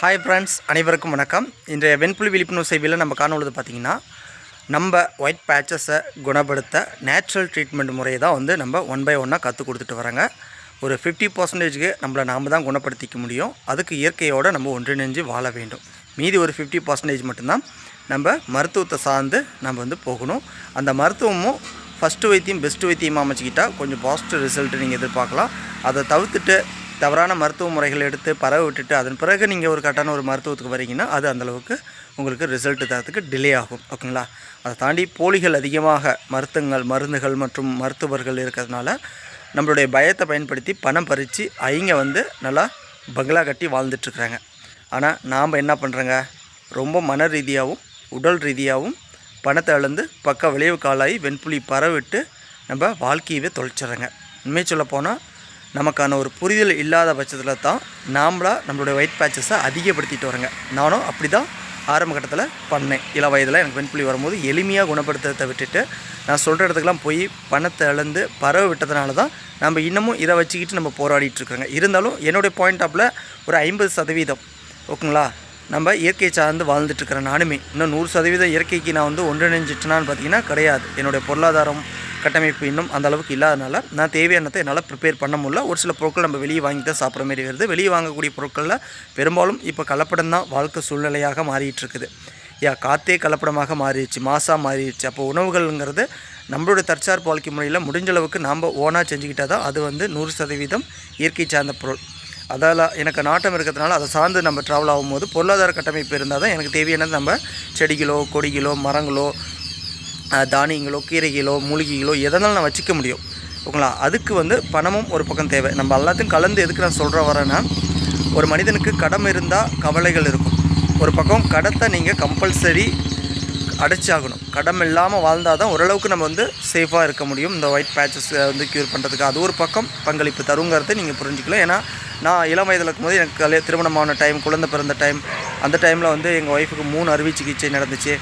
Hi friends அனைவருக்கும் வணக்கம். இன்றைய வெண்புலி விழிப்புணர்வு சேவையில் நம்ம காணொழுது பார்த்திங்கன்னா நம்ம ஒயிட் பேச்சஸை குணப்படுத்த நேச்சுரல் ட்ரீட்மெண்ட் முறையை தான் வந்து நம்ம ஒன் பை ஒன்னாக கற்றுக் கொடுத்துட்டு வராங்க ஒரு ஃபிஃப்டி பர்சன்டேஜுக்கு நம்மளை நாம் தான் குணப்படுத்திக்க முடியும். அதுக்கு இயற்கையோடு நம்ம ஒன்றிணைஞ்சு வாழ வேண்டும். மீதி ஒரு ஃபிஃப்டி பர்சன்டேஜ் மட்டும்தான் நம்ம மருத்துவத்தை சார்ந்து நம்ம வந்து போகணும். அந்த மருத்துவமும் ஃபஸ்ட்டு வைத்தியம் பெஸ்ட்டு வைத்தியமாக அமைச்சிக்கிட்டால் கொஞ்சம் பாசிட்டிவ் ரிசல்ட்டு நீங்கள் எதிர்பார்க்கலாம். அதை தவிர்த்துட்டு தவறான மருத்துவ முறைகள் எடுத்து பரவ விட்டுட்டு அதன் பிறகு நீங்கள் ஒரு கரெக்டான ஒரு மருத்துவத்துக்கு வரீங்கன்னா அது அந்தளவுக்கு உங்களுக்கு ரிசல்ட் தரத்துக்கு டிலே ஆகும். ஓகேங்களா அதை தாண்டி போலிகள் அதிகமாக மருத்துவங்கள் மருந்துகள் மற்றும் மருத்துவர்கள் இருக்கிறதுனால நம்மளுடைய பயத்தை பயன்படுத்தி பணம் பறித்து அவங்க வந்து நல்லா பங்களா கட்டி வாழ்ந்துட்டுருக்குறாங்க. ஆனால் நாம் என்ன பண்ணுறோங்க ரொம்ப மன ரீதியாகவும் உடல் ரீதியாகவும் பணத்தை இழந்து பக்க விளைவு காலாகி வெண்புலி பரவிட்டு நம்ம வாழ்க்கையவே தொலைச்சிட்றோங்க. உண்மையை சொல்லப் போனால் நமக்கான ஒரு புரிதல் இல்லாத பட்சத்தில் தான் நாம்ளாக நம்மளுடைய ஒயிட் பேச்சஸை அதிகப்படுத்திட்டு வரோங்க நானும் அப்படி தான் ஆரம்ப கட்டத்தில் பண்ணேன். இள வயதில் எனக்கு வெண்புலி வரும்போது எளிமையாக குணப்படுத்துறதை விட்டுட்டு நான் சொல்கிற இடத்துக்கெல்லாம் போய் பணத்தை இழந்து பரவ விட்டதுனால தான் நம்ம இன்னமும் இதை வச்சுக்கிட்டு நம்ம போராடிட்டுருக்குறோங்க இருந்தாலும் என்னுடைய பாயிண்ட் ஆஃபில் ஒரு ஐம்பது சதவீதம் ஓகேங்களா? நம்ம இயற்கை சார்ந்து வாழ்ந்துட்டுருக்கிறேன் நானுமே. இன்னும் நூறு சதவீதம் இயற்கைக்கு நான் வந்து ஒன்றிணைஞ்சிட்டேனான்னு பார்த்தீங்கன்னா கிடையாது. என்னுடைய பொருளாதாரம் கட்டமைப்பு இன்னும் அந்த அளவுக்கு இல்லாதனால நான் தேவையானதை என்னால் ப்ரிப்பேர் பண்ண முடியல. ஒரு சில பொருட்கள் நம்ம வெளியே வாங்கி தான் சாப்பிட்ற மாதிரி வருது. வெளியே வாங்கக்கூடிய பொருட்களில் பெரும்பாலும் இப்போ கலப்படம் தான் வாழ்க்கை சூழ்நிலையாக மாறிட்டு இருக்குது யா காற்றே கலப்படமாக மாறிடுச்சு மாசாக மாறிடுச்சு. அப்போ உணவுகள்ங்கிறது நம்மளுடைய தற்சார்பு வாழ்க்கை முறையில் முடிஞ்ச அளவுக்கு நாம் ஓனாக செஞ்சுக்கிட்டால் தான் அது வந்து நூறு சதவீதம் இயற்கை சார்ந்த பொருள். அதால் எனக்கு நாட்டம் இருக்கிறதுனால அதை சார்ந்து நம்ம ட்ராவல் ஆகும்போது பொருளாதார கட்டமைப்பு இருந்தால் தான் எனக்கு தேவையானது நம்ம செடிகளோ கொடிகளோ மரங்களோ தானியங்களோ கீரைகளோ மூலிகைகளோ எதனாலும் நான் வச்சுக்க முடியும். ஓகேங்களா? அதுக்கு வந்து பணமும் ஒரு பக்கம் தேவை. நம்ம எல்லாத்தையும் கலந்து எதுக்கு நான் சொல்கிற வரேன்னா ஒரு மனிதனுக்கு கடம் இருந்தால் கவலைகள் இருக்கும். ஒரு பக்கம் கடத்தை நீங்கள் கம்பல்சரி அடைச்சாகணும். கடம் இல்லாமல் வாழ்ந்தால் தான் ஓரளவுக்கு நம்ம வந்து சேஃபாக இருக்க முடியும். இந்த ஒயிட் பேச்சஸ் வந்து க்யூர் பண்ணுறதுக்கு அது ஒரு பக்கம் பங்களிப்பு தருங்கிறத நீங்கள் புரிஞ்சுக்கலாம். ஏன்னா நான் இளம் வயதில் இருக்கும்போது எனக்கு கல்யாண திருமணமான டைம் குழந்தை பிறந்த டைம் அந்த டைமில் வந்து எங்கள் ஒய்ஃபுக்கு மூணு அறுவை சிகிச்சை நடந்துச்சு.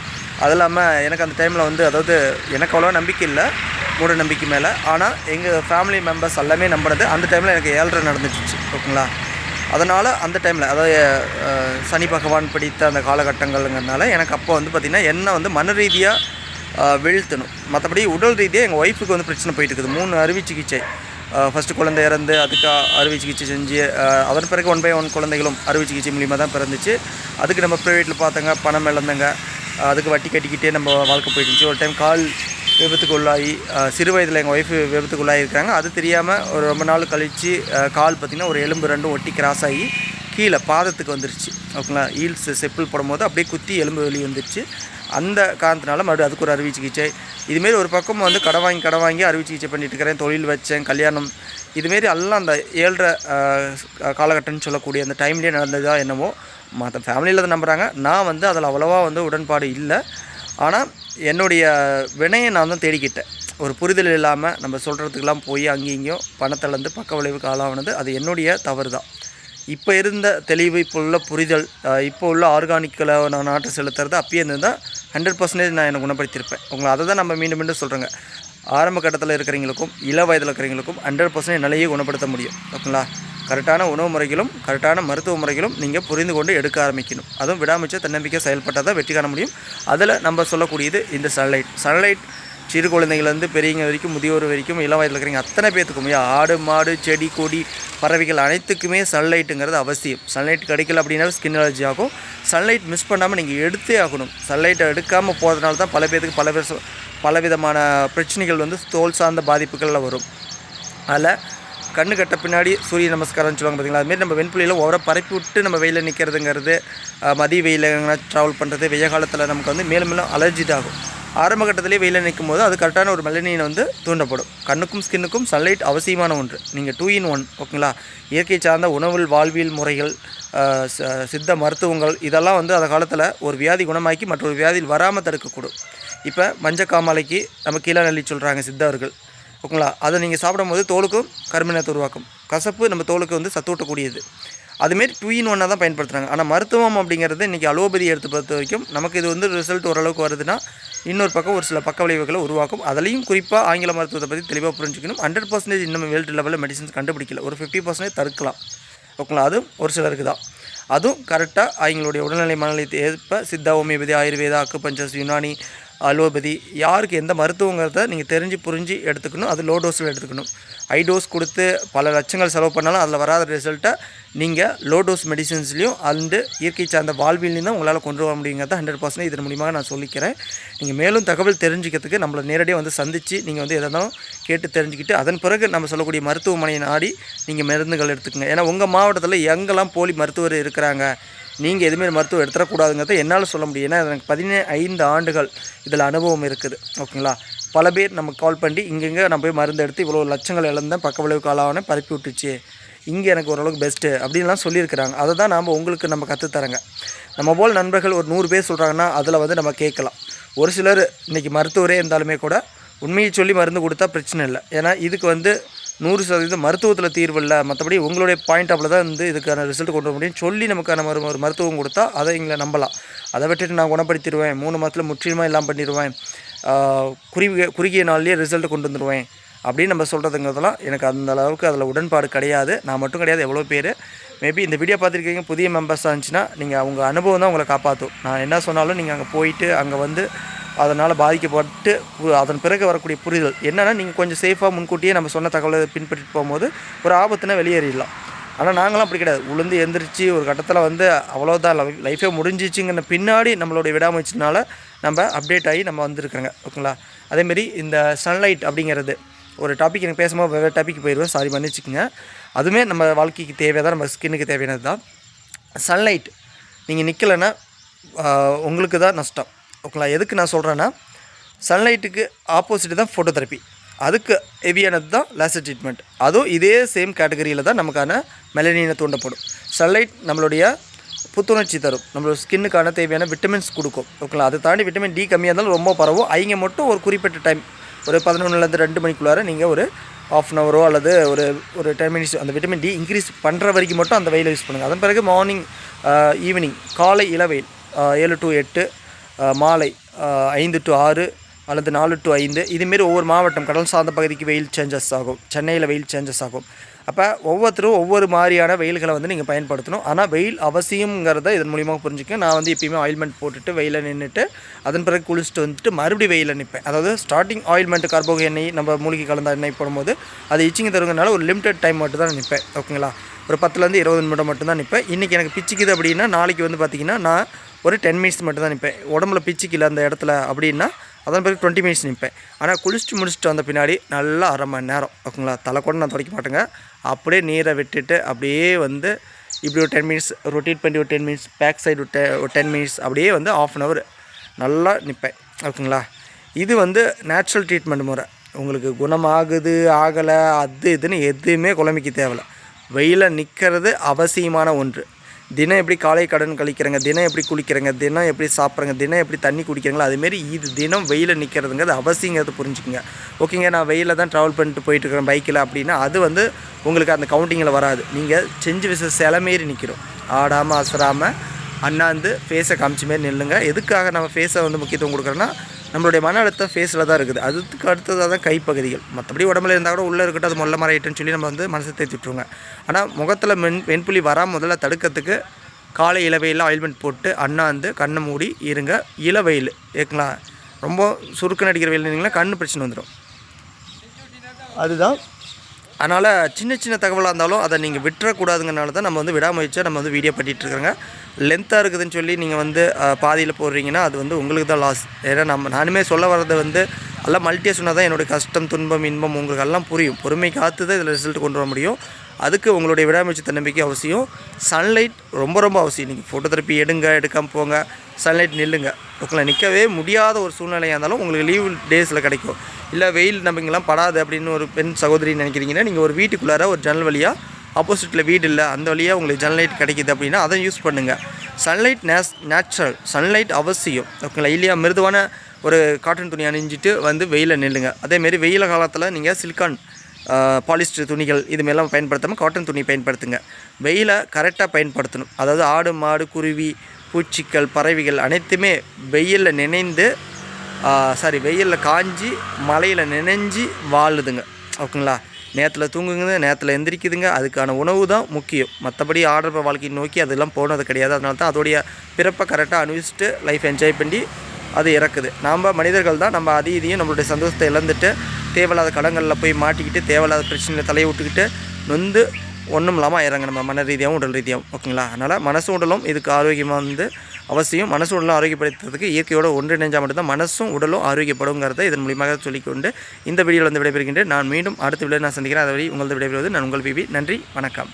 அது இல்லாமல் எனக்கு அந்த டைமில் வந்து அதாவது எனக்கு அவ்வளோ நம்பிக்கை இல்லை மூட நம்பிக்கை மேலே. ஆனால் எங்கள் ஃபேமிலி மெம்பர்ஸ் எல்லாமே நம்பினது அந்த டைமில் எனக்கு ஏழ்ரை நடந்துச்சு ஓகேங்களா? அதனால் அந்த டைமில் அதாவது சனி பகவான் பிடித்த அந்த காலகட்டங்கள்ங்கிறதுனால எனக்கு அப்போ வந்து பார்த்திங்கன்னா என்ன வந்து மன ரீதியாக வீழ்த்தணும். மற்றபடி உடல் ரீதியாக எங்கள் ஒய்ஃபுக்கு வந்து பிரச்சனை போயிட்டு இருக்குது. மூணு அறுவை சிகிச்சை. ஃபஸ்ட்டு குழந்தை இறந்து அதுக்கு அறுவை சிகிச்சை செஞ்சு அதன் பிறகு ஒன் பை ஒன் குழந்தைகளும் அறுவை சிகிச்சை மூலியமாக தான் பிறந்துச்சு. அதுக்கு நம்ம ப்ரைவேட்டில் பார்த்தங்க பணம் இழந்தங்க. அதுக்கு வட்டி கட்டிக்கிட்டே நம்ம வாழ்க்கை போயிட்டு ஒரு டைம் கால் விபத்துக்கு உள்ளாகி சிறு வயதில் எங்கள் ஒய்ஃபு விபத்துக்கு உள்ளாகி இருக்காங்க. அது தெரியாமல் ஒரு ரொம்ப நாள் கழித்து கால் பார்த்திங்கன்னா ஒரு எலும்பு ரெண்டும் ஒட்டி கிராஸ் ஆகி கீழே பாதத்துக்கு வந்துருச்சு. ஓகேங்களா ஹீல்ஸ் செப்பிள் போடும்போது அப்படியே குத்தி எலும்பு வெளியே வந்துருச்சு. அந்த காரணத்தினால மறுபடியும் அதுக்கு ஒரு அறுவை சிகிச்சை. இதுமாரி ஒரு பக்கம் வந்து கடை வாங்கி கடை வாங்கி அறுவை சிகிச்சை பண்ணிட்டு இருக்கிறேன். தொழில் வச்சேன் கல்யாணம். இதுமாரி எல்லாம் அந்த ஏழரை காலகட்டம்னு சொல்லக்கூடிய அந்த டைம்லேயே நடந்ததா என்னவோ மற்ற ஃபேமிலியில் அதை நம்புகிறாங்க நான் வந்து அதில் அவ்வளோவா வந்து உடன்பாடு இல்லை. ஆனால் என்னுடைய வினையை நான் தான் தேடிக்கிட்டேன். ஒரு புரிதல் இல்லாமல் நம்ம சொல்கிறதுக்கெல்லாம் போய் அங்கேயும் இங்கேயும் பணத்திலேருந்து பக்க விளைவுக்கு ஆளானது அது என்னுடைய தவறு தான் இப்போ இருந்த தெளிவு இப்போ உள்ள புரிதல் இப்போ உள்ள ஆர்கானிக்கில் நான் நாட்டை செலுத்துறது அப்பயே இருந்தால் ஹண்ட்ரட் பர்சன்டேஜ் நான் என்னை குணப்படுத்தியிருப்பேன். உங்களை அதை தான் நம்ம மீண்டும் மீண்டும் சொல்கிறேங்க ஆரம்ப கட்டத்தில் இருக்கிறவங்களுக்கும் இள வயதில் இருக்கிறவங்களுக்கும் ஹண்ட்ரட் பர்சன்டேஜ் நிலையை குணப்படுத்த முடியும். ஓகேங்களா? கரெக்டான உணவு முறைகளும் கரெக்டான மருத்துவ முறைகளும் நீங்கள் புரிந்து கொண்டு எடுக்க ஆரம்பிக்கணும். அதுவும் விடாமச்சு தன்னம்பிக்கை செயல்பட்டால் தான் வெற்றி காண முடியும். அதில் நம்ம சொல்லக்கூடியது இந்த சன்லைட் சன்லைட் சிறு குழந்தைங்கள்லேருந்து பெரியவங்க வரைக்கும் முதியோர் வரைக்கும் இளம் வயதில் இருக்கிறவங்க அத்தனை பேத்துக்கும் ஆடு மாடு செடி கொடி பறவைகள் அனைத்துக்குமே சன்லைட்டுங்கிறது அவசியம். சன்லைட் கிடைக்கல அப்படின்னா ஸ்கின் அலர்ஜி ஆகும். சன்லைட் மிஸ் பண்ணாமல் நீங்கள் எடுத்தே ஆகணும். சன்லைட்டை எடுக்காமல் போகிறதுனால தான் பல பேத்துக்கு பல பேர் பலவிதமான பிரச்சனைகள் வந்து தோல் சார்ந்த பாதிப்புகளில் வரும். அதில் கண்ணு கட்ட பின்னாடி சூரிய நமஸ்காரம்னு சொல்லுவாங்க பார்த்தீங்களா? அதுமாரி நம்ம வெண்புலியில் ஓவராக பரப்பி விட்டு நம்ம வெயிலில் நிற்கிறதுங்கிறது மதிய வெயிலில் எங்கன்னா ட்ராவல் பண்ணுறது வெய்ய காலத்தில் நமக்கு வந்து மேலும் மேலும் அலர்ஜிட் ஆகும் ஆரம்ப கட்டத்திலே வெயிலில் நிற்கும் போது அது கரெக்டான ஒரு மெலனின் வந்து தூண்டப்படும். கண்ணுக்கும் ஸ்கின்னுக்கும் சன்லைட் அவசியமான ஒன்று. நீங்கள் டூ இன் ஒன் ஓகேங்களா இயற்கை சார்ந்த உணவில் வாழ்வியல் முறைகள் ச- சித்த மருத்துவங்கள் இதெல்லாம் வந்து அந்த காலத்தில் ஒரு வியாதி குணமாக்கி மற்றொரு வியாதியில் வராமல் தடுக்கக்கூடும். இப்போ மஞ்சக்காமாலைக்கு நம்ம கீழே நல்லி சொல்கிறாங்க சித்தவர்கள் ஓகேங்களா? அதை நீங்கள் சாப்பிடும்போது தோலுக்கும் கருமினத்தை உருவாக்கும். கசப்பு நம்ம தோலுக்கு வந்து சத்தூட்டக்கூடியது அதுமாரி டூ இன் ஒன்னாக தான் பயன்படுத்துகிறாங்க ஆனால் மருத்துவம் அப்படிங்கிறது இன்றைக்கி அலோபதி எடுத்து பொறுத்த வரைக்கும் நமக்கு இது வந்து ரிசல்ட் ஓரளவுக்கு வருதுன்னா இன்னொரு பக்கம் ஒரு சில பக்க விளைவுகளை உருவாக்கும். அதுலேயும் குறிப்பாக ஆங்கில மருத்துவத்தை பற்றி தெளிவாக புரிஞ்சுக்கணும். ஹண்ட்ரட் பர்சன்டேஜ் இன்னும் வேல்ட் லெவலில் மெடிசன்ஸ் கண்டுபிடிக்கல. ஒரு ஃபிஃப்டி பர்சன்டேஜ் தடுக்கலாம். ஓகேங்களா? அதுவும் ஒரு சிலருக்கு தான். அதுவும் கரெக்டாக அவங்களுடைய உடல்நிலை மனநிலையத்தை ஏற்ப Siddha homeopathy Ayurveda acupunctures Unani allopathy யாருக்கு எந்த மருத்துவங்கிறத நீங்கள் தெரிஞ்சு புரிஞ்சு எடுத்துக்கணும். அது லோ டோஸில் எடுத்துக்கணும். ஹை டோஸ் கொடுத்து பல லட்சங்கள் செலவு பண்ணாலும் அதில் வராத ரிசல்ட்டை நீங்கள் லோ டோஸ் மெடிசின்ஸ்லேயும் அந்த இயற்கை சார்ந்த வாழ்வியலையும் தான் உங்களால் கொண்டு வர முடியுங்கிறத ஹண்ட்ரட் பர்சன்ட் இதன் மூலியமாக நான் சொல்லிக்கிறேன். நீங்கள் மேலும் தகவல் தெரிஞ்சுக்கிறதுக்கு நம்மளை நேரடியாக வந்து சந்தித்து நீங்கள் வந்து எதனாலும் கேட்டு தெரிஞ்சுக்கிட்டு அதன் பிறகு நம்ம சொல்லக்கூடிய மருத்துவமனையை நாடி நீங்கள் மருந்துகள் எடுத்துக்கங்க. ஏன்னா உங்கள் மாவட்டத்தில் எங்கெல்லாம் போலி மருத்துவர் இருக்கிறாங்க நீங்கள் எதுவுமே மருத்துவம் எடுத்துடக்கூடாதுங்கிறத என்னால் சொல்ல முடியும். ஏன்னா எனக்கு பதினே ஐந்து ஆண்டுகள் இதில் அனுபவம் இருக்குது. ஓகேங்களா? பல பேர் நம்ம கால் பண்ணி இங்கெங்கே நான் போய் மருந்து எடுத்து இவ்வளோ லட்சங்கள் இழந்தேன். பக்க விளைவு காலாவனே பரப்பி விட்டுச்சு இங்கே எனக்கு ஓரளவுக்கு பெஸ்ட்டு அப்படின்லாம் சொல்லியிருக்கிறாங்க. அதை தான் நாம் உங்களுக்கு நம்ம கற்றுத்தரங்க நம்ம போல் நண்பர்கள் ஒரு நூறு பேர் சொல்கிறாங்கன்னா அதில் வந்து நம்ம கேட்கலாம். ஒரு சிலர் இன்றைக்கி மருத்துவரே இருந்தாலுமே கூட உண்மையை சொல்லி மருந்து கொடுத்தா பிரச்சனை இல்லை. ஏன்னா இதுக்கு வந்து நூறு சதவீதம் மருத்துவத்தில் தீர்வு இல்லை. மற்றபடி உங்களுடைய பாயிண்ட் ஆஃப்ல தான் வந்து இதுக்கான ரிசல்ட் கொண்டு வர முடியும். சொல்லி நமக்கான ஒரு ஒரு மருத்துவம் கொடுத்தா அதை எங்களை நம்பலாம். அதை விட்டுட்டு நான் குணப்படுத்திடுவேன். மூணு மாதத்தில் முற்றிலுமாக எல்லாம் பண்ணிடுவேன். குறுகிய குறுகிய நாள்லேயே ரிசல்ட் கொண்டு வந்துடுவேன். அப்படின்னு நம்ம சொல்கிறதுங்கிறதெல்லாம் எனக்கு அந்த அளவுக்கு அதில் உடன்பாடு கிடையாது. நான் மட்டும் கிடையாது எவ்வளோ பேர். மேபி இந்த வீடியோ பார்த்துருக்கீங்க புதிய மெம்பர்ஸாக இருந்துச்சுன்னா நீங்கள் அவங்க அனுபவம் தான் உங்களை காப்பாற்றும் நான் என்ன சொன்னாலும் நீங்கள் அங்கே போயிட்டு அங்கே வந்து அதனால் பாதிக்கப்பட்டு பு- அதன் பிறகு வரக்கூடிய புரிதல். என்னென்னா நீங்கள் கொஞ்சம் சேஃபாக முன்கூட்டியே நம்ம சொன்ன தகவலை பின்பற்றிட்டு போகும்போது ஒரு ஆபத்துனா வெளியேறிடலாம். ஆனால் நாங்களாம் அப்படி கிடையாது. உளுந்து எந்திரிச்சு ஒரு கட்டத்தில் வந்து அவ்வளோதான் லைஃபே முடிஞ்சிச்சுங்கிற பின்னாடி நம்மளுடைய விடாமுயற்சினால நம்ம அப்டேட் ஆகி நம்ம வந்துருக்குறோங்க. ஓகேங்களா? அதேமாரி இந்த சன்லைட் அப்படிங்கிறது ஒரு டாபிக் எனக்கு பேசும்போது வேறு டாபிக் போயிடுவேன் சாரி மன்னிச்சுக்கோங்க. அதுவுமே நம்ம வாழ்க்கைக்கு தேவையாக நம்ம ஸ்கின்னுக்கு தேவையானது தான் சன்லைட் நீங்கள் நிற்கலைன்னா உங்களுக்கு தான் நஷ்டம். ஓகேங்களா? எதுக்கு நான் சொல்கிறேன்னா சன்லைட்டுக்கு ஆப்போசிட் தான் ஃபோட்டோதெரப்பி அதுக்கு ஹெவியானது தான் லேசர் ட்ரீட்மெண்ட் அதுவும் இதே சேம் கேட்டகரியில் தான் நமக்கான மெலனினை தூண்டப்படும். சன்லைட் நம்மளுடைய புத்துணர்ச்சி தரும். நம்மளோட ஸ்கின்னுக்கான தேவையான விட்டமின்ஸ் கொடுக்கும். ஓகேங்களா? அதை தாண்டி விட்டமின் டி கம்மியாக இருந்தாலும் ரொம்ப பரவும். அவங்க மட்டும் ஒரு குறிப்பிட்ட டைம் ஒரு பதினொன்றுலேருந்து ரெண்டு மணிக்குள்ளார நீங்கள் ஒரு ஆஃப் அன் ஹவரோ அல்லது ஒரு ஒரு டென் மினிட்ஸ் அந்த விட்டமின் டி இன்க்ரீஸ் பண்ணுற வரைக்கும் மட்டும் அந்த வெயிலை யூஸ் பண்ணுங்கள் அதன் பிறகு மார்னிங் ஈவினிங் காலை இளவெயில் ஏழு டு எட்டு மாலை ஐந்து டு ஆறு அல்லது நாலு டு ஐந்து. இதுமாரி ஒவ்வொரு மாவட்டம் கடல் சார்ந்த பகுதிக்கு வெயில் சேஞ்சஸ் ஆகும். சென்னையில் வெயில் சேஞ்சஸ் ஆகும். அப்போ ஒவ்வொருத்தரும் ஒவ்வொரு மாதிரியான வெயில்களை வந்து நீங்கள் பயன்படுத்தணும். ஆனால் வெயில் அவசியங்கிறத இதன் மூலியமாக புரிஞ்சுக்க நான் வந்து எப்பயுமே ஆயில்மெண்ட் போட்டுட்டு வெயிலில் நின்றுட்டு அதன் பிறகு குளிச்சுட்டு வந்துட்டு மறுபடியும் வெயிலில் நிற்பேன் அதாவது ஸ்டார்டிங் ஆயில்மெண்ட் கார்போக எண்ணெய் நம்ம மூலிகை கலந்த எண்ணெய் போடும்போது அது இச்சிங்க தருங்கனால ஒரு லிமிடெட் டைம் மட்டும் தான் நிற்பேன் ஓகேங்களா ஒரு பத்துலேருந்து இருபது நிமிடம் மட்டும்தான் நிற்பேன் இன்றைக்கி எனக்கு பிச்சுக்குது அப்படின்னா நாளைக்கு வந்து பார்த்திங்கன்னா நான் ஒரு டென் மினிட்ஸ் மட்டும் தான் நிற்பேன் உடம்புல பிச்சுக்கல அந்த இடத்துல அப்படின்னா அதன் பிறகு டுவெண்ட்டி மினிட்ஸ் நிற்பேன் ஆனால் குளிச்சுட்டு முடிச்சுட்டு வந்த பின்னாடி நல்லா அரை மணி நேரம். ஓகேங்களா? தலை கூட நான் துடைக்க மாட்டேங்க. அப்படியே நீரை விட்டுட்டு அப்படியே வந்து இப்படி ஒரு டென் மினிட்ஸ் ரொட்டேட் பண்ணி ஒரு டென் மினிட்ஸ் பேக் சைடு ஒரு டெ- ஒரு டென் மினிட்ஸ் அப்படியே வந்து ஆஃப் அன் ஹவர் நல்லா நிற்பேன் ஓகேங்களா? இது வந்து நேச்சுரல் ட்ரீட்மெண்ட் முறை. உங்களுக்கு குணமாகுது ஆகலை அது இதுன்னு எதுவுமே குழம்பிக்க தேவையில்ல. வெயிலில் நிற்கிறது அவசியமான ஒன்று. தினம் எப்படி காலை கடன் கழிக்கிறங்க தினம் எப்படி குளிக்கிறங்க தினம் எப்படி சாப்பிட்றங்க தினம் எப்படி தண்ணி குடிக்கிறீங்களோ அதுமாரி இது தினம் வெயிலில் நிற்கிறதுங்கிறது அவசியங்கிறது புரிஞ்சுக்கங்க. ஓகேங்க நான் வெயிலில் தான் ட்ராவல் பண்ணிட்டு போயிட்டுருக்கிறேன் பைக்கில் அப்படின்னா அது வந்து உங்களுக்கு அந்த கவுண்டிங்கில் வராது. நீங்கள் செஞ்சு விச சில மாரி நிற்கிறோம் ஆடாமல் அசராமல் அண்ணாந்து ஃபேஸை காமிச்ச மாரி நில்லுங்க. எதுக்காக நம்ம ஃபேஸை வந்து முக்கியத்துவம் கொடுக்குறோன்னா நம்மளுடைய மன அழுத்தம் ஃபேஸில் தான் இருக்குது. அதுக்கு அடுத்ததாக தான் கைப்பகுதிகள். மற்றபடி உடம்புல இருந்தால் கூட உள்ளே இருக்கட்டும் அது மொல்ல மறையிட்டுன்னு சொல்லி நம்ம வந்து மனசை தேத்தி விட்ருவோங்க ஆனால் முகத்தில் மென் வெண்புலி வராம முதல்ல தடுக்கிறதுக்கு காலை இளவெயில் ஆயில்மெண்ட் போட்டு அண்ணாந்து கண்ணை மூடி இருங்க. இளவெயில் ஏங்களா ரொம்ப சுருக்குன்னு அடிக்கிற வெயில் இருந்தீங்கன்னா கண்ணு பிரச்சனை வந்துடும் அதுதான் அதனால் சின்ன சின்ன தகவலாக இருந்தாலும் அதை நீங்கள் விட்டுறக்கூடாதுங்கனால தான் நம்ம வந்து விடாமுயற்சியாக நம்ம வந்து வீடியோ பண்ணிகிட்ருக்குறோங்க லென்த்தாக இருக்குதுன்னு சொல்லி நீங்கள் வந்து பாதியில் போடுறீங்கன்னா அது வந்து உங்களுக்கு தான் லாஸ் ஏன்னா நம்ம நானுமே சொல்ல வர்றது வந்து எல்லாம் மல்டியாக சொன்னால் தான் என்னுடைய கஷ்டம் துன்பம் இன்பம் உங்களுக்கு எல்லாம் புரியும். பொறுமை காத்து தான் இதில் ரிசல்ட் கொண்டு வர முடியும். அதுக்கு உங்களுடைய விடாமுயற்சி தன்னம்பிக்கை அவசியம். சன்லைட் ரொம்ப ரொம்ப அவசியம். நீங்கள் ஃபோட்டோ தெரப்பி எடுங்க எடுக்காமல் போங்க. சன்லைட் நில்லுங்க. உங்களை நிற்கவே முடியாத ஒரு சூழ்நிலையாக இருந்தாலும் உங்களுக்கு லீவ் டேஸில் கிடைக்கும். இல்லை வெயில் நம்பிங்கெல்லாம் படாது அப்படின்னு ஒரு பெண் சகோதரி நினைக்கிறீங்கன்னா நீங்கள் ஒரு வீட்டுக்குள்ளார ஒரு ஜன்னல் வழியாக ஆப்போசிட்டில் வீடு இல்லை அந்த வழியாக உங்களுக்கு ஜன்லைட் கிடைக்கிது அப்படின்னா அதை யூஸ் பண்ணுங்கள் சன்லைட் நேஸ் நேச்சுரல் சன்லைட் அவசியம். ஓகேங்களா இல்லையா மிருதுவான ஒரு காட்டன் துணி அணிஞ்சிட்டு வந்து வெயிலில் நில்லுங்க. அதேமாரி வெயில் காலத்தில் நீங்கள் சிலிக்கான் பாலிஸ்டர் துணிகள் இதுமாரிலாம் பயன்படுத்தாமல் காட்டன் துணி பயன்படுத்துங்க. வெயிலை கரெக்டாக பயன்படுத்தணும். அதாவது ஆடு மாடு குருவி பூச்சிக்கள் பறவைகள் அனைத்துமே வெயிலில் நினைந்து சாரி வெயிலில் காஞ்சி மழையில் நினைஞ்சு வாழுதுங்க. ஓகேங்களா? நேரத்தில் தூங்குங்க நேரத்தில் எந்திரிக்குதுங்க. அதுக்கான உணவு தான் முக்கியம். மற்றபடி ஆடுற வாழ்க்கையை நோக்கி அதெல்லாம் போனது கிடையாது. அதனால தான் அதோடைய பிறப்பை கரெக்டாக அனுபவிச்சுட்டு லைஃப் என்ஜாய் பண்ணி அது இறக்குது. நாம் மனிதர்கள் தான் நம்ம அதி இதையும் நம்மளுடைய சந்தோஷத்தை இழந்துட்டு தேவையில்லாத கடங்களில் போய் மாட்டிக்கிட்டு தேவையில்லாத பிரச்சனையில் தலையை விட்டுக்கிட்டு நொந்து ஒன்றும் இல்லாமல் ஆயிடுறாங்க நம்ம மன ரீதியாகவும் உடல் ரீதியாகவும் ஓகேங்களா? அதனால் மனசு உடலும் இதுக்கு ஆரோக்கியமாக வந்து அவசியம். மனசு உடலும் ஆரோக்கியப்படுத்துறதுக்கு இயற்கையோடு ஒன்றிணைஞ்சால் மட்டும்தான் மனசும் உடலும் ஆரோக்கியப்படுங்கிறத இதன் மூலியமாக சொல்லிக்கொண்டு இந்த வீடியோவில் வந்து விடைபெறுகின்றேன். நான் மீண்டும் அடுத்த வீடியோ நான் சந்திக்கிறேன். அதுவரை உங்களது விடைபெறுவது நான் உங்கள் பிபி. நன்றி வணக்கம்.